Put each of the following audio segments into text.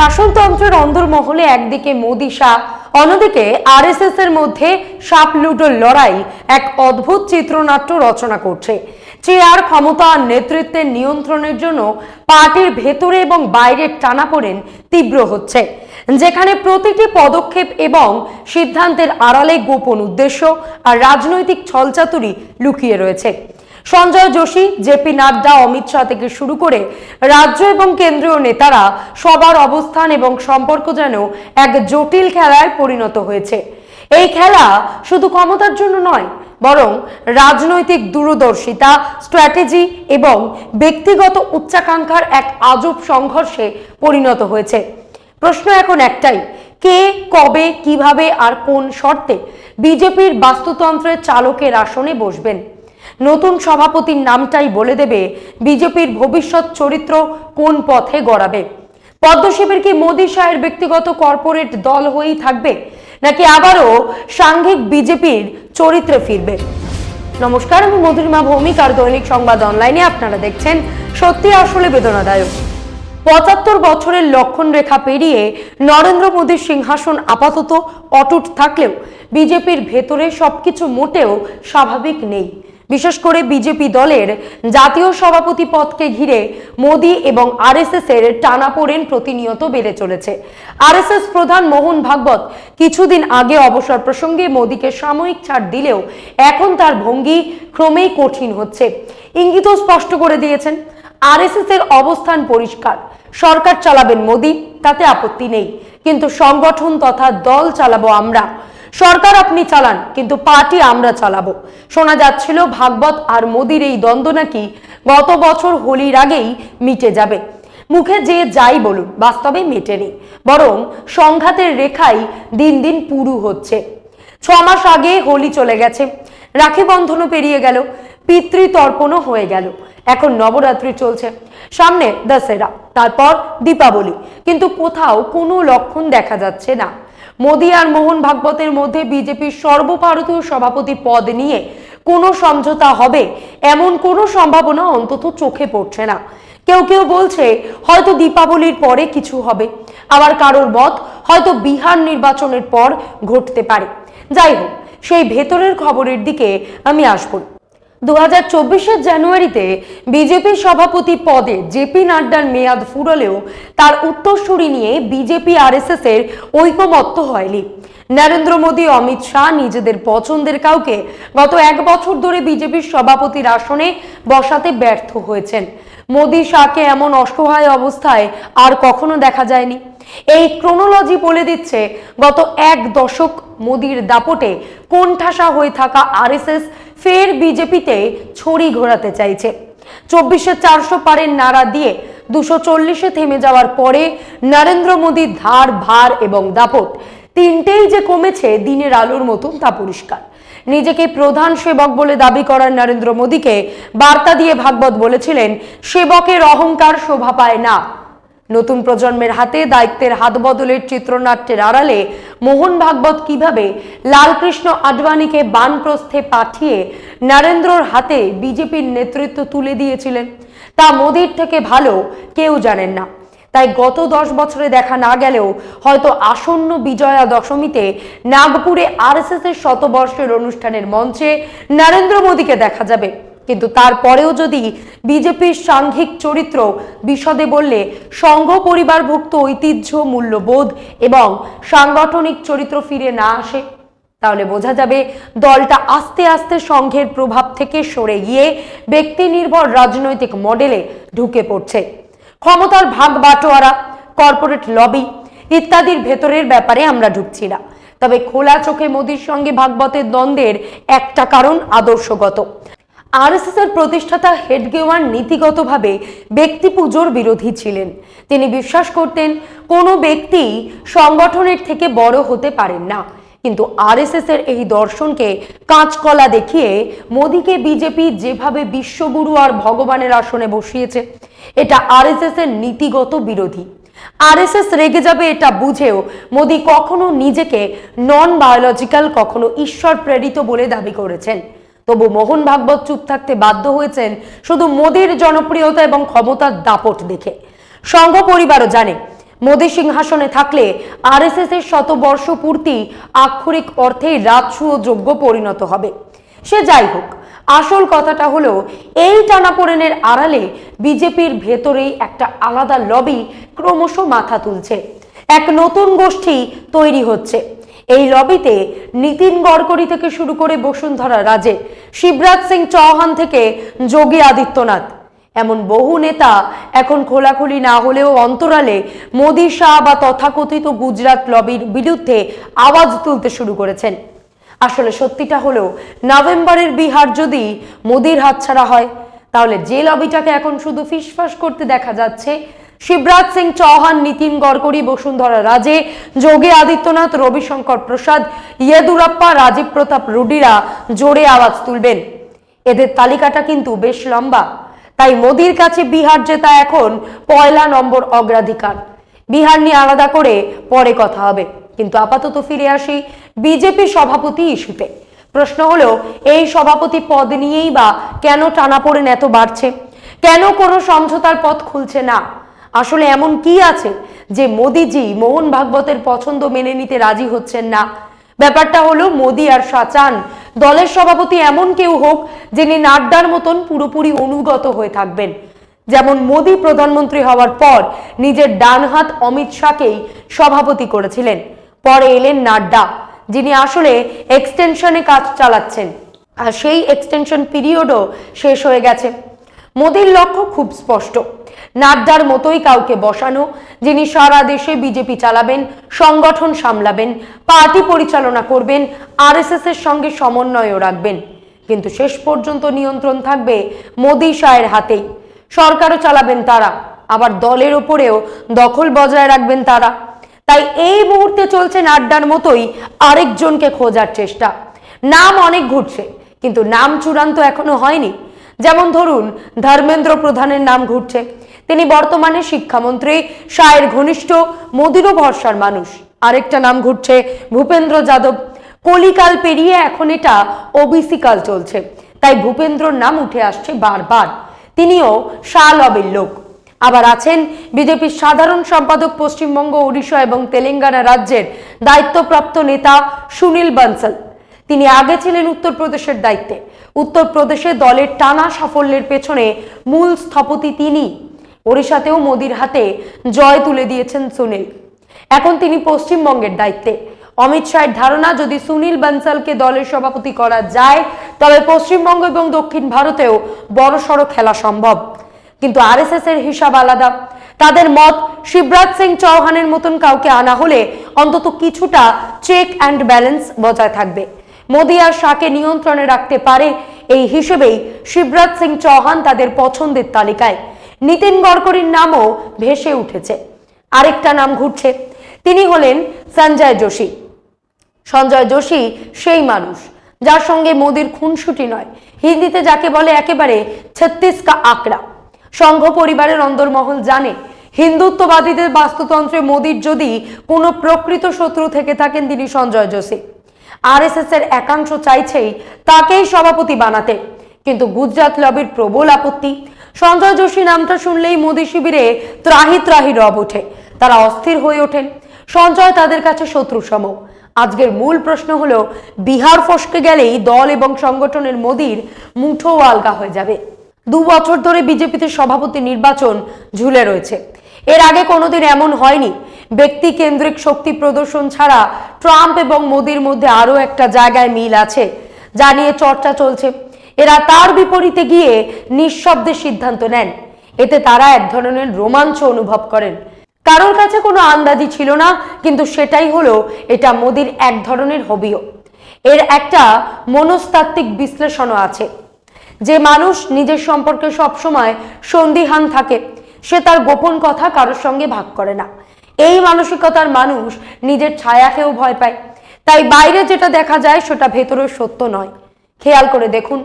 শাসনতন্ত্রের অন্দরমহলে একদিকে মোদি শাহ, অন্যদিকে আরএসএস এর মধ্যে সাপ লুডোর লড়াই এক অদ্ভুত চিত্রনাট্য রচনা করছে। চেয়ার ক্ষমতা নেতৃত্বের নিয়ন্ত্রণের জন্য পার্টির ভেতরে এবং বাইরের টানাপোড়েন তীব্র হচ্ছে। যেখানে প্রতিটি পদক্ষেপ এবং সিদ্ধান্তের আড়ালে গোপন উদ্দেশ্য আর রাজনৈতিক ছলচাতুরি লুকিয়ে রয়েছে। সঞ্জয় যোশী জেপি নাড্ডা, অমিত শাহ থেকে শুরু করে রাজ্য এবং কেন্দ্রীয় নেতারা সবার অবস্থান এবং সম্পর্ক যেন এক জটিল খেলায় পরিণত হয়েছে। এই খেলা শুধু ক্ষমতার জন্য নয়, বরং রাজনৈতিক দূরদর্শিতা, স্ট্র্যাটেজি এবং ব্যক্তিগত উচ্চাকাঙ্ক্ষার এক আজব সংঘর্ষে পরিণত হয়েছে। প্রশ্ন এখন একটাই, কে, কবে, কীভাবে আর কোন শর্তে বিজেপির বাস্তুতন্ত্রের চালকের আসনে বসবেন? নতুন সভাপতির নামটাই বলে দেবে বিজেপির ভবিষ্যৎ চরিত্র কোন পথে গড়াবে। পদ্মশিবির কি মোদী শাহের ব্যক্তিগত কর্পোরেট দল হয়েই থাকবে, নাকি আবারও সাংঘিক বিজেপির চরিত্রে ফিরবে? নমস্কার, আমি মধুরিমা ভৌমিক আর দৈনিক সংবাদ অনলাইনে আপনারা দেখছেন সত্যি আসলে বেদনাদায়ক। পঁচাত্তর বছরের লক্ষণ রেখা পেরিয়ে নরেন্দ্র মোদীর সিংহাসন আপাতত অটুট থাকলেও বিজেপির ভেতরে সবকিছু মোটেও স্বাভাবিক নেই। বিশেষ করে বিজেপি দলের জাতীয় সভাপতি পদকে ঘিরে মোদী এবং আরএসএস এর টানাপোড়েন প্রতিনিয়ত বেড়ে চলেছে। আরএসএস প্রধান মোহন ভাগবত কিছুদিন আগে অবসর প্রসঙ্গে মোদীকে সাময়িক ছাড় দিলেও এখন তার ভঙ্গি ক্রমেই কঠিন হচ্ছে। ইঙ্গিতও স্পষ্ট করে দিয়েছেন, আরএসএস এর অবস্থান পরিষ্কার। সরকার চালাবেন মোদী, তাতে আপত্তি নেই। কিন্তু সংগঠন তথা দল চালাবো আমরা। সরকার আপনি চালান, কিন্তু পার্টি আমরা চালাবো। শোনা যাচ্ছিল ভাগবত আর মোদির এই দ্বন্দ্ব নাকি গত বছর হোলির আগেই মিটে যাবে। মুখে যে যাই বলুন, বাস্তবে মেটেনি, বরং সংঘাতের রেখাই দিন দিন পুরু হচ্ছে। ছ মাস আগে হোলি চলে গেছে, রাখি বন্ধনও পেরিয়ে গেল, পিতৃতর্পণও হয়ে গেল। এখন নবরাত্রি চলছে, সামনে দশেরা, তারপর দীপাবলি। কিন্তু কোথাও কোনো লক্ষণ দেখা যাচ্ছে না। মোদী আর মোহন ভাগবতের মধ্যে বিজেপির সর্বভারতীয় সভাপতি পদ নিয়ে কোনো সমঝোতা হবে? এমন কোনো সম্ভাবনা অন্তত চোখে পড়ছে না। কেউ কেউ বলছে, হয়তো দীপাবলির পরে কিছু হবে। আবার কারোর মত, হয়তো বিহার নির্বাচনের পর ঘটতে পারে। যাই হোক, সেই ভেতরের খবরের দিকে আমি আসব। দু হাজার জানুয়ারিতে বিজেপির সভাপতি পদে জেপি নাড্ডার মেয়াদ ফুরলেও তার উত্তরসূরি নিয়ে বিজেপি আরএসএস এর ঐকমত্য হয়নি। নরেন্দ্র মোদী, অমিত শাহ নিজেদের পছন্দের কাউকে গত এক বছর ধরে বিজেপির সভাপতির আসনে বসাতে ব্যর্থ হয়েছেন। মোদী শাহকে এমন অসহায় অবস্থায় আর কখনো দেখা যায়নি। এই ক্রোনোলজি বলে দিচ্ছে, গত এক দশক মোদির দাপটে কোণঠাসা হয়ে থাকা আরএসএস ফের বিজেপিতে ছড়ি ঘোরাতে চাইছে। চব্বিশে চারশো পারের নাড়া দিয়ে দুশো চল্লিশে থেমে যাওয়ার পরে নরেন্দ্র মোদীর ধার, ভার এবং দাপট তিনটেই যে কমেছে দিনের আলোর মতন তা পরিষ্কার। নিজেকে প্রধান সেবক বলে দাবি করার নরেন্দ্র মোদীকে বার্তা দিয়ে ভাগবত বলেছিলেন, সেবকের অহংকার শোভা পায় না। নতুন প্রজন্মের হাতে দায়িত্বের হাত বদলের চিত্রনাট্যের আড়ালে মোহন ভাগবত কীভাবে লালকৃষ্ণ আডবাণীকে বানপ্রস্থে পাঠিয়ে নরেন্দ্রর হাতে বিজেপির নেতৃত্ব তুলে দিয়েছিলেন? তা মোদির থেকে ভালো কেউ জানেন না। তাই গত দশ বছরে দেখা না গেলেও হয়তো আসন্ন বিজয়া দশমীতে নাগপুরে আরএসএস এর শতবর্ষের অনুষ্ঠানের মঞ্চে নরেন্দ্র মোদীকে দেখা যাবে। কিন্তু তারপরেও যদি বিজেপির সাংঘিক চরিত্র বিশদে বললে সংঘ পরিবারভুক্ত ঐতিহ্য মূল্যবোধ এবং সাংগঠনিক চরিত্র ফিরে না আসে, তাহলে বোঝা যাবে দলটা আস্তে আস্তে সংঘের প্রভাব থেকে সরে গিয়ে ব্যক্তি নির্ভর রাজনৈতিক মডেলে ঢুকে পড়ছে। ক্ষমতার ভাগ বাটোয়ারা, কর্পোরেট লবি ইত্যাদির ভেতরের ব্যাপারে আমরা ঢুকছি না। তবে খোলা চোখে মোদির সঙ্গে ভাগবতের দ্বন্দ্বের একটা কারণ আদর্শগত। আরএসএস এর প্রতিষ্ঠাতা হেডগেওয়ার নীতিগতভাবে ব্যক্তি পুজোর বিরোধী ছিলেন। তিনি বিশ্বাস করতেন, কোনো ব্যক্তি সংগঠনের থেকে বড় হতে পারেন না। কিন্তু আরএসএস এর এই দর্শনকে কাঁচকলা দেখিয়ে মোদীকে বিজেপি যেভাবে বিশ্বগুরু আর ভগবানের আসনে বসিয়েছে, এটা আরএসএস এর নীতিগত বিরোধী। আরএসএস রেগে যাবে এটা বুঝেও মোদী কখনো নিজেকে নন বায়োলজিক্যাল কখনো ঈশ্বর প্রেরিত বলে দাবি করেছেন। তবু মোহন ভাগবত চুপ থাকতে বাধ্য হয়েছেন শুধু মোদীর জনপ্রিয়তা এবং ক্ষমতার দাপট দেখে। সংঘ পরিবারও জানে, মোদী সিংহাসনে থাকলে আরএসএস এর শতবর্ষ পূর্তি আক্ষরিক অর্থেই রাজসূয় যোগ্য পরিণত হবে। সে যাই হোক, আসল কথাটা হলো, এই টানাপোড়েনের আড়ালে বিজেপির ভেতরেই একটা আলাদা লবি ক্রমশ মাথা তুলছে। এক নতুন গোষ্ঠী তৈরি হচ্ছে। এই লবিতে নীতিন গড়করি থেকে শুরু করে বসুন্ধরা রাজে, শিবরাজ সিং চৌহান থেকে যোগী আদিত্যনাথ। এমন বহু নেতা এখন খোলাখুলি না হলেও অন্তরালে মোদী, শাহ বা তথাকথিত গুজরাট লবির বিরুদ্ধে আওয়াজ তুলতে শুরু করেছেন। আসলে সত্যিটা হলো, নভেম্বরের বিহার যদি মোদির হাতছাড়া হয়, তাহলে যে লবিটাকে এখন শুধু ফিসফাস করতে দেখা যাচ্ছে শিবরাজ সিং চৌহান, নীতিন গড়করি বসুন্ধরা রাজে, যোগী আদিত্যনাথ, রবিশঙ্কর প্রসাদ, ইয়েদুরাপ্পা, রাজীব প্রতাপ রুডিরা জোরে আওয়াজ তুলবেন। এদের তালিকাটা কিন্তু বেশ লম্বা। তাই মোদির কাছে বিহার জেতা এখন পয়লা নম্বর অগ্রাধিকার। বিহার নিয়ে আলাদা করে পরে কথা হবে। কিন্তু আপাতত ফিরে আসি বিজেপি সভাপতি ইস্যুতে। প্রশ্ন হলো, এই সভাপতি পদ নিয়েই বা কেন টানাপোড়েন এত বাড়ছে? কেন কোনো সমঝোতার পথ খুলছে না? আসলে এমন কি আছে যে মোদিজি মোহন ভাগবতের পছন্দ মেনে নিতে রাজি হচ্ছেন না? ব্যাপারটা হলো, মোদি আর শাহ চান দলের সভাপতি এমন কেউ হোক যিনি নাড্ডার মতন পুরোপুরি অনুগত হয়ে থাকবেন। যেমন মোদি প্রধানমন্ত্রী হওয়ার পর নিজের ডান হাত অমিত শাহকেই সভাপতি করেছিলেন। পরে এলেন নাড্ডা, যিনি আসলে এক্সটেনশনে কাজ চালাচ্ছেন। আর সেই এক্সটেনশন পিরিয়ডও শেষ হয়ে গেছে। মোদির লক্ষ্য খুব স্পষ্ট। নাড্ডার মতোই কাউকে বসানো, যিনি সারা দেশে বিজেপি চালাবেন, সংগঠন সামলাবেন, পার্টি পরিচালনা করবেন, আরএসএস এর সঙ্গে সমন্বয়ও রাখবেন। কিন্তু শেষ পর্যন্ত নিয়ন্ত্রণ থাকবে মোদি শাহের হাতেই। সরকারও চালাবেন তারা, আবার দলের ওপরেও দখল বজায় রাখবেন তারা। তাই এই মুহূর্তে চলছে নাড্ডার মতোই আরেকজনকে খোঁজার চেষ্টা। নাম অনেক ঘুরছে, কিন্তু নাম চূড়ান্ত এখনও হয়নি। যেমন ধরুন, ধর্মেন্দ্র প্রধানের নাম ঘুরছে। তিনি বর্তমানে শিক্ষামন্ত্রী, শায়ের ঘনিষ্ঠ, মোদিরও ভরসার মানুষ। আরেকটা নাম ঘুরছে, ভূপেন্দ্র যাদব। কলিকাল পেরিয়ে এখন এটা ওবিসি কাল চলছে। তাই ভূপেন্দ্রর নাম উঠে আসছে বারবার। তিনিও শাহ লবের লোক। আবার আছেন বিজেপির সাধারণ সম্পাদক পশ্চিমবঙ্গ, ওড়িশা এবং তেলেঙ্গানা রাজ্যের দায়িত্বপ্রাপ্ত নেতা সুনীল বানসাল। তিনি আগে ছিলেন উত্তরপ্রদেশের দায়িত্বে। উত্তরপ্রদেশে দলের টানা সাফল্যের পেছনে মূল স্থপতি তিনি। ওড়িশাতেও মোদির হাতে জয় তুলে দিয়েছেন সুনীল। এখন তিনি পশ্চিমবঙ্গের দায়িত্বে। অমিত শাহের ধারণা, যদি সুনীল বানসালকে দলের সভাপতি করা যায়, তবে পশ্চিমবঙ্গ এবং দক্ষিণ ভারতেও বড়সড় খেলা সম্ভব। কিন্তু আরএসএস এর হিসাব আলাদা। তাদের মত, শিবরাজ সিং চৌহানের মতন কাউকে আনা হলে অন্তত কিছুটা চেক অ্যান্ড ব্যালেন্স বজায় থাকবে। মোদি আর শাহকে নিয়ন্ত্রণে রাখতে পারে এই হিসেবেই শিবরাজ সিং চৌহান তাদের পছন্দের তালিকায়। নীতিন গড়করির নামও ভেসে উঠেছে। আরেকটা নাম ঘুরছে। তিনি হলেন সঞ্জয় যোশী। সঞ্জয় যোশী সেই মানুষ, যার সঙ্গে মোদির খুনসুটি নয়। হিন্দিতে যাকে বলে একেবারে ছত্তিশ কা আকড়া। সংঘ পরিবারের অন্দরমহল জানে, হিন্দুত্ববাদীদের বাস্তুতন্ত্রে মোদির যদি কোনো প্রকৃত শত্রু থেকে থাকেন তিনি সঞ্জয় যোশী। আরএসএস এর একাংশ চাইছেই তাকেই সভাপতি বানাতে। কিন্তু গুজরাট লবির প্রবল আপত্তি। সঞ্জয় যোশী নামটা শুনলেই মোদী শিবিরে ত্রাহি ত্রাহি রব ওঠে। তারা অস্থির হয়ে ওঠেন। সঞ্জয় তাদের কাছে শত্রু সম আজকের মূল প্রশ্ন হলো, বিহার ফসকে গেলেই দল এবং সংগঠনের মোদির মুঠো আলগা হয়ে যাবে। দু বছর ধরে বিজেপিতে সভাপতি নির্বাচন ঝুলে রয়েছে। এর আগে কোনোদিন এমন হয়নি। ব্যক্তি কেন্দ্রিক শক্তি প্রদর্শন ছাড়া ট্রাম্প এবং মোদির মধ্যে আরও একটা জায়গায় মিল আছে, যা নিয়ে চর্চা চলছে। এরা তার বিপরীতে গিয়ে নিঃশব্দে সিদ্ধান্ত নেন। এতে তারা এক ধরনের রোমাঞ্চ অনুভব করেন। কারোর কাছে কোনো আন্দাজি ছিল না, কিন্তু সেটাই হলো এটা মোদির এক ধরনের হবিও। এর একটা মনস্তাত্ত্বিক বিশ্লেষণও আছে। যে মানুষ নিজের সম্পর্কে সবসময় সন্দিহান থাকে সে তার গোপন কথা কারোর সঙ্গে ভাগ করে না। এই মানসিকতার মানুষ নিজের ছায়াকেও ভয় পায়। তাই বাইরে যেটা দেখা যায় সেটা ভেতরের সত্য নয়। খেয়াল করে দেখুন,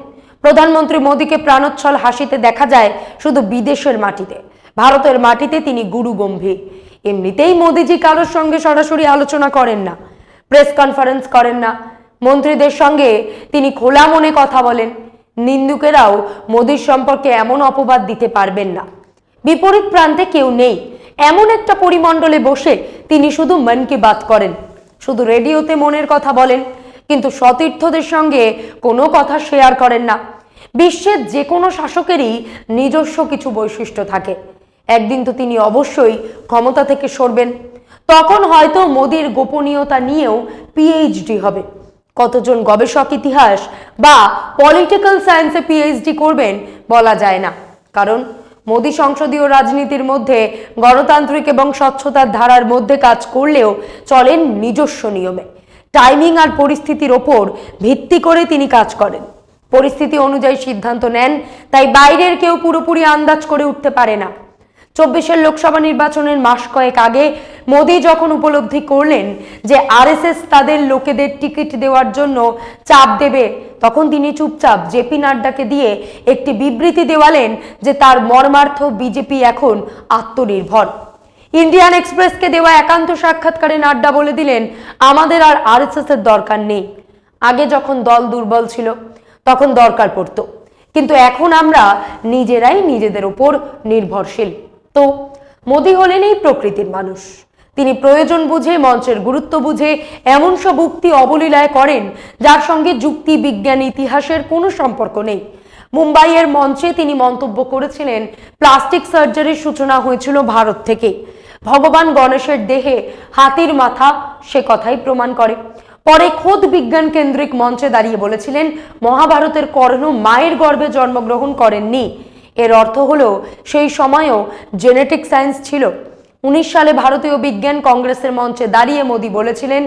প্রধানমন্ত্রী মোদীকে প্রাণোচ্ছল হাসিতে দেখা যায় শুধু বিদেশের মাটিতে। ভারতের মাটিতে তিনি গুরু গম্ভীর। এমনিতেই মোদিজি কারোর সঙ্গে সরাসরি আলোচনা করেন না, প্রেস কনফারেন্স করেন না। মন্ত্রীদের সঙ্গে তিনি খোলা মনে কথা বলেন। নিন্দুকেরাও মোদির সম্পর্কে এমন অপবাদ দিতে পারবেন না। বিপরীত প্রান্তে কেউ নেই। এমন একটা পরিমণ্ডলে বসে তিনি শুধু মন কি বাত করেন, শুধু রেডিওতে মনের কথা বলেন, কিন্তু সতীর্থদের সঙ্গে কোনো কথা শেয়ার করেন না। বিশ্বের যে কোনো শাসকেরই নিজস্ব কিছু বৈশিষ্ট্য থাকে। একদিন তো তিনি অবশ্যই ক্ষমতা থেকে সরবেন। তখন হয়তো মোদির গোপনীয়তা নিয়েও পিএইচডি হবে। কতজন গবেষক ইতিহাস বা পলিটিক্যাল সায়েন্সে পিএইচডি করবেন বলা যায় না। কারণ মোদী সংসদীয় রাজনীতির মধ্যে গণতান্ত্রিক এবং স্বচ্ছতার ধারার মধ্যে কাজ করলেও চলেন নিজস্ব নিয়মে। টাইমিং আর পরিস্থিতির ওপর ভিত্তি করে তিনি কাজ করেন। পরিস্থিতি অনুযায়ী সিদ্ধান্ত নেন, তাই বাইরের কেউ পুরোপুরি আন্দাজ করে উঠতে পারে না। চব্বিশের লোকসভা নির্বাচনের মাস কয়েক আগে মোদী যখন উপলব্ধি করলেন যে আরএসএস তাদের লোকেদের টিকিট দেওয়ার জন্য চাপ দেবে তখন তিনি চুপচাপ জেপি নাড্ডাকে দিয়ে একটি বিবৃতি দেওয়ালেন যে তার মর্মার্থ বিজেপি এখন আত্মনির্ভর। ইন্ডিয়ান এক্সপ্রেসকে দেওয়া একান্ত সাক্ষাৎকারে নাড্ডা বলে দিলেন, আমাদের আর আরএসএস এর দরকার নেই। আগে যখন দল দুর্বল ছিল, তখন দরকার পড়তো। কিন্তু এখন আমরা নিজেরাই নিজেদের ওপর নির্ভরশীল। তো, মোদি হলেন এই প্রকৃতির মানুষ। তিনি প্রয়োজন বুঝে, মঞ্চের গুরুত্ব বুঝে এমন সব উক্তি অবলীলায় করেন যার সঙ্গে যুক্তি, বিজ্ঞান, ইতিহাসের কোনো সম্পর্ক নেই। মুম্বাইয়ের মঞ্চে তিনি মন্তব্য করেছিলেন, প্লাস্টিক সার্জারির সূচনা হয়েছিল ভারত থেকে। ভগবান গণেশের দেহে হাতির মাথা সে কথাই প্রমাণ করে। পরে খোদ বিজ্ঞান কেন্দ্রিক মঞ্চে দাঁড়িয়ে বলেছিলেন, মহাভারতের কর্ণ মায়ের গর্ভে জন্মগ্রহণ করেননি। এর অর্থ হলো, সেই সময়ও জেনেটিক সায়েন্স ছিল। উনিশ সালে ভারতীয় বিজ্ঞান কংগ্রেসের মঞ্চে দাঁড়িয়ে মোদী বলেছিলেন,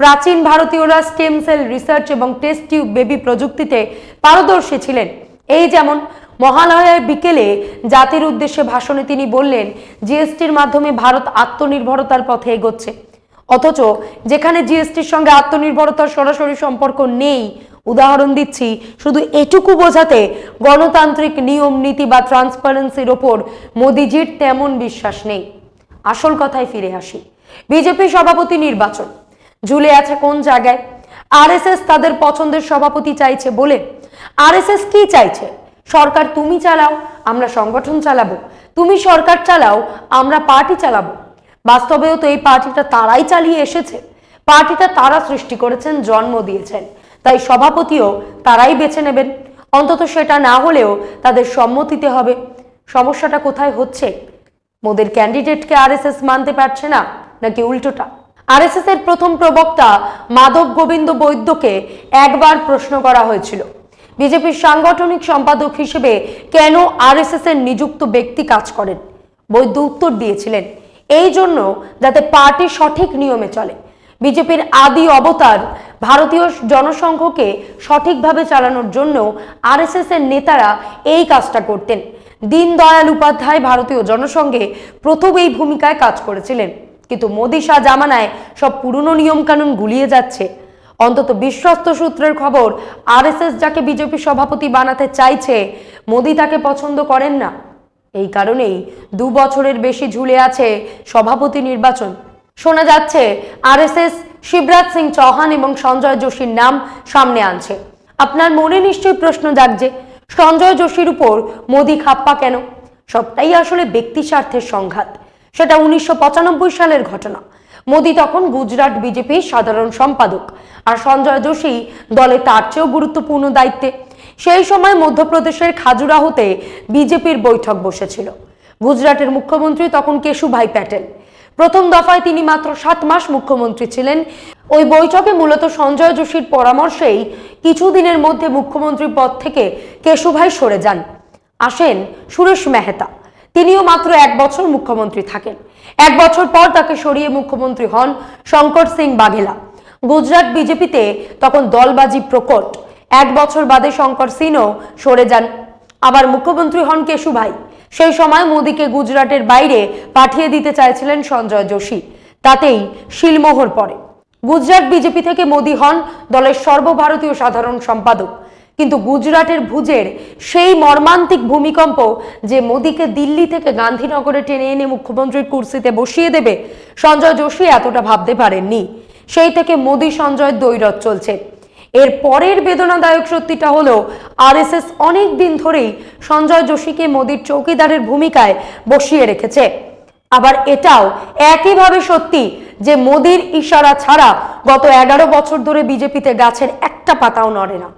প্রাচীন ভারতীয়রা স্টেম সেল রিসার্চ এবং টেস্ট টিউব বেবি প্রযুক্তিতে পারদর্শী ছিলেন। এই যেমন মহালয়ার বিকেলে জাতির উদ্দেশ্যে ভাষণে তিনি বললেন জিএসটির মাধ্যমে ভারত আত্মনির্ভরতার পথে এগোচ্ছে। অথচ যেখানে জিএসটির সঙ্গে আত্মনির্ভরতার সরাসরি সম্পর্ক নেই, উদাহরণ দিচ্ছি, শুধু এটুকু বোঝাতে গণতান্ত্রিক নিয়ম, নীতি বা ট্রান্সপারেন্সির ওপর মোদিজির তেমন বিশ্বাস নেই। আসল কথায় ফিরে আসি। বিজেপি সভাপতি নির্বাচন। ঝুলে আছে কোন জায়গায়? আরএসএস তাদের পছন্দের সভাপতি চাইছে বলে। আরএসএস কি চাইছে? সরকার তুমি চালাও, আমরা সংগঠন চালাবো। তুমি সরকার চালাও, আমরা পার্টি চালাবো। বাস্তবেও তো এই পার্টিটা তারাই চালিয়ে এসেছে। পার্টিটা তারা সৃষ্টি করেছেন, জন্ম দিয়েছেন। তাই সভাপতিও তারাই বেছে নেবেন। অন্তত সেটা না হলেও তাদের সম্মতিতে হবে। সমস্যাটা কোথায় হচ্ছে? মোদের ক্যান্ডিডেটকে আরএসএস মানতে পারছে না, নাকি উল্টোটা? আরএসএস এর প্রথম প্রবক্তা মাধব গোবিন্দ বৈদ্যকে একবার প্রশ্ন করা হয়েছিল। বিজেপির সাংগঠনিক সম্পাদক হিসেবে কেন আরএসএস এর নিযুক্ত ব্যক্তি কাজ করেন? বৈদ্য উত্তর দিয়েছিলেন, এই জন্য যাতে পার্টি সঠিক নিয়মে চলে। বিজেপির আদি অবতার ভারতীয় জনসংঘকে সঠিকভাবে চালানোর জন্য আরএসএস এর নেতারা এই কাজটা করতেন। দীনদয়াল উপাধ্যায় ভারতীয় জনসংঘে প্রথম এই ভূমিকায় কাজ করেছিলেন। কিন্তু মোদী শাহ জামানায় সব পুরনো নিয়মকানুন গুলিয়ে যাচ্ছে। অন্তত বিশ্বস্ত সূত্রের খবর, আরএসএস যাকে বিজেপি সভাপতি বানাতে চাইছে, মোদী তাকে পছন্দ করেন না। এই কারণেই দু বছরের বেশি ঝুলে আছে সভাপতি নির্বাচন। শোনা যাচ্ছে, আরএসএস শিবরাজ সিং চৌহান এবং সঞ্জয় যোশীর নাম সামনে আনছে। আপনার মনে নিশ্চয়ই প্রশ্ন জাগছে সঞ্জয় যোশীর উপর মোদী খাপ্পা কেন? সবটাই আসলে ব্যক্তি স্বার্থের সংঘাত। সেটা উনিশশো পঁচানব্বই সালের ঘটনা। মোদী তখন গুজরাট বিজেপির সাধারণ সম্পাদক। আর সঞ্জয় যোশী দলে তার চেয়েও গুরুত্বপূর্ণ দায়িত্বে। সেই সময় মধ্যপ্রদেশের খাজুরাহোতে বিজেপির বৈঠক বসেছিল। গুজরাটের মুখ্যমন্ত্রী তখন কেশুভাই প্যাটেল। প্রথম দফায় তিনি মাত্র সাত মাস মুখ্যমন্ত্রী ছিলেন। ওই বৈঠকে মূলত সঞ্জয় যোশীর পরামর্শেই কিছুদিনের মধ্যে মুখ্যমন্ত্রী পদ থেকে কেশুভাই সরে যান। আসেন সুরেশ মেহতা। তিনিও মাত্র এক বছর মুখ্যমন্ত্রী থাকেন। এক বছর পর তাকে সরিয়ে মুখ্যমন্ত্রী হন শঙ্কর সিং বাঘেলা। গুজরাট বিজেপিতে তখন দলবাজি প্রকট। এক বছর বাদে শঙ্কর সিংও সরে যান। আবার মুখ্যমন্ত্রী হন কেশুভাই সেই সময় মোদীকে গুজরাটের বাইরে পাঠিয়ে দিতে চাইছিলেন সঞ্জয় যোশী। তাতেই শিলমোহর পড়ে। গুজরাট বিজেপি থেকে মোদী হন দলের সর্বভারতীয় সাধারণ সম্পাদক। কিন্তু গুজরাটের ভুজের সেই মর্মান্তিক ভূমিকম্প যে মোদীকে দিল্লি থেকে গান্ধীনগরে টেনে এনে মুখ্যমন্ত্রীর কুর্সিতে বসিয়ে দেবে, সঞ্জয় যোশী এতটা ভাবতে পারেননি। সেই থেকে মোদী সঞ্জয় দৈরথ চলছে। এর পরের বেদনাদায়ক সত্যিটা হলো, আরএসএস অনেক দিন ধরেই সঞ্জয় যোশীকে মোদীর চৌকিদারের ভূমিকায় বসিয়ে রেখেছে। আবার এটাও একইভাবে সত্যি যে মোদির ইশারা ছাড়া গত এগারো বছর ধরে বিজেপিতে গাছের একটা পাতাও নড়ে না।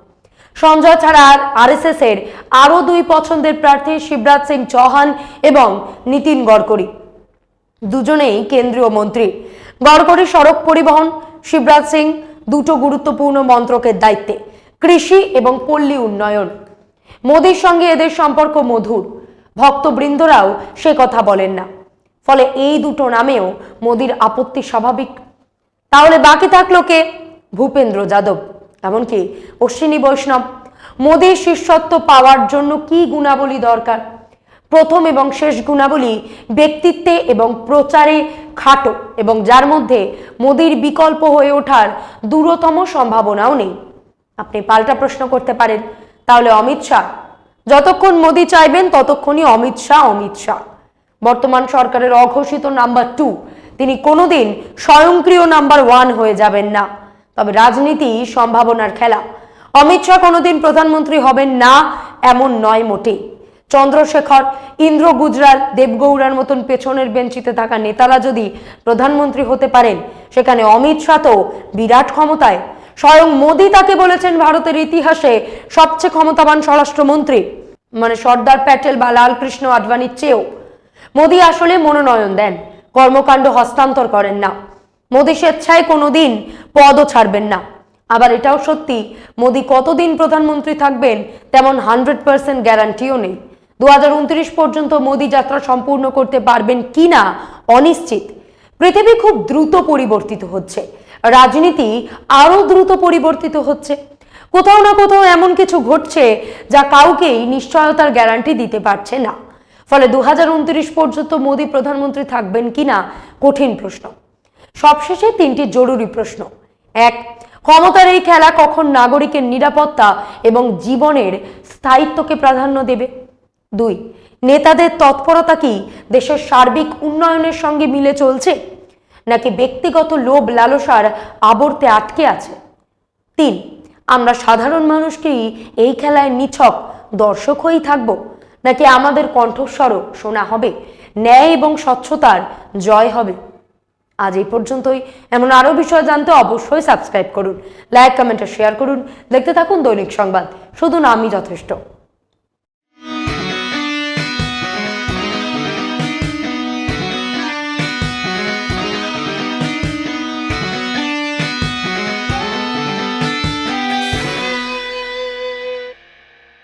সঞ্জয় ছাড়া আর এর আরও দুই পছন্দের প্রার্থী শিবরাজ সিং চৌহান এবং নীতিন গডকরি। দুজনেই কেন্দ্রীয় মন্ত্রী। গডকরি সড়ক পরিবহন, শিবরাজ সিং দুটো গুরুত্বপূর্ণ মন্ত্রকের দায়িত্বে, কৃষি এবং পল্লী উন্নয়ন। মোদীর সঙ্গে এদের সম্পর্ক মধুর। ভক্তবৃন্দরাও সে কথা বলেন না। ফলে এই দুটো নামেও মোদীর আপত্তি স্বাভাবিক। তাহলে বাকি থাকল কে? ভূপেন্দ্র যাদব। এমনকি অশ্বিনী বৈষ্ণব। মোদীর শিষ্যত্ব পাওয়ার জন্য কি গুণাবলী দরকার? প্রথম এবং শেষ গুণাবলী ব্যক্তিত্বে এবং প্রচারে খাটো এবং যার মধ্যে মোদীর বিকল্প হয়ে ওঠার দূরতম সম্ভাবনাও নেই। আপনি পাল্টা প্রশ্ন করতে পারেন, তাহলে অমিত শাহ। যতক্ষণ মোদী চাইবেন, ততক্ষণই অমিত শাহ অমিত শাহ। বর্তমান সরকারের অঘোষিত নাম্বার টু, তিনি কোনোদিন স্বয়ংক্রিয় নাম্বার ওয়ান হয়ে যাবেন না। তবে রাজনীতি সম্ভাবনার খেলা। অমিত শাহ কোনোদিন প্রধানমন্ত্রী হবেন না, এমন নয় মোটেই। চন্দ্রশেখর, ইন্দ্র গুজরাল দেবগৌড়ার মতন পেছনের বেঞ্চিতে থাকা নেতারা যদি প্রধানমন্ত্রী হতে পারেন, সেখানে অমিত শাহ তো বিরাট ক্ষমতায়। স্বয়ং মোদী তাকে বলেছেন ভারতের ইতিহাসে সবচেয়ে ক্ষমতাবান স্বরাষ্ট্রমন্ত্রী। মানে সর্দার প্যাটেল বা লালকৃষ্ণ আডবাণীর চেয়েও। মোদী আসলে মনোনয়ন দেন, কর্মকাণ্ড হস্তান্তর করেন না। মোদী স্বেচ্ছায় কোনোদিন পদও ছাড়বেন না। আবার এটাও সত্যি, মোদী কতদিন প্রধানমন্ত্রী থাকবেন, তেমন হান্ড্রেড পার্সেন্ট গ্যারান্টিও নেই। দু হাজার উনত্রিশ পর্যন্ত মোদী যাত্রা সম্পূর্ণ করতে পারবেন কিনা অনিশ্চিত। পৃথিবী খুব দ্রুত পরিবর্তিত হচ্ছে। রাজনীতি আরও দ্রুত পরিবর্তিত হচ্ছে। কোথাও না কোথাও এমন কিছু ঘটছে যা কাউকেই নিশ্চয়তার গ্যারান্টি দিতে পারছে না। ফলে দু হাজার উনত্রিশ পর্যন্ত মোদী প্রধানমন্ত্রী থাকবেন কিনা কঠিন প্রশ্ন। সবশেষে তিনটি জরুরি প্রশ্ন। এক, ক্ষমতার এই খেলা কখন নাগরিকের নিরাপত্তা এবং জীবনের স্থায়িত্বকে প্রাধান্য দেবে? দুই, নেতাদের তৎপরতা কি দেশের সার্বিক উন্নয়নের সঙ্গে মিলে চলছে? নাকি ব্যক্তিগত লোভ লালসার আবর্তে আটকে আছে? তিন, আমরা সাধারণ মানুষকেই এই খেলায় নিছক দর্শক হয়েই থাকব? নাকি আমাদের কণ্ঠস্বরও শোনা হবে, ন্যায় এবং স্বচ্ছতার জয় হবে? আজ এই পর্যন্তই। এমন আরও বিষয় জানতে অবশ্যই সাবস্ক্রাইব করুন, লাইক, কমেন্ট শেয়ার করুন। দেখতে থাকুন দৈনিক সংবাদ। শুধু নামই যথেষ্ট।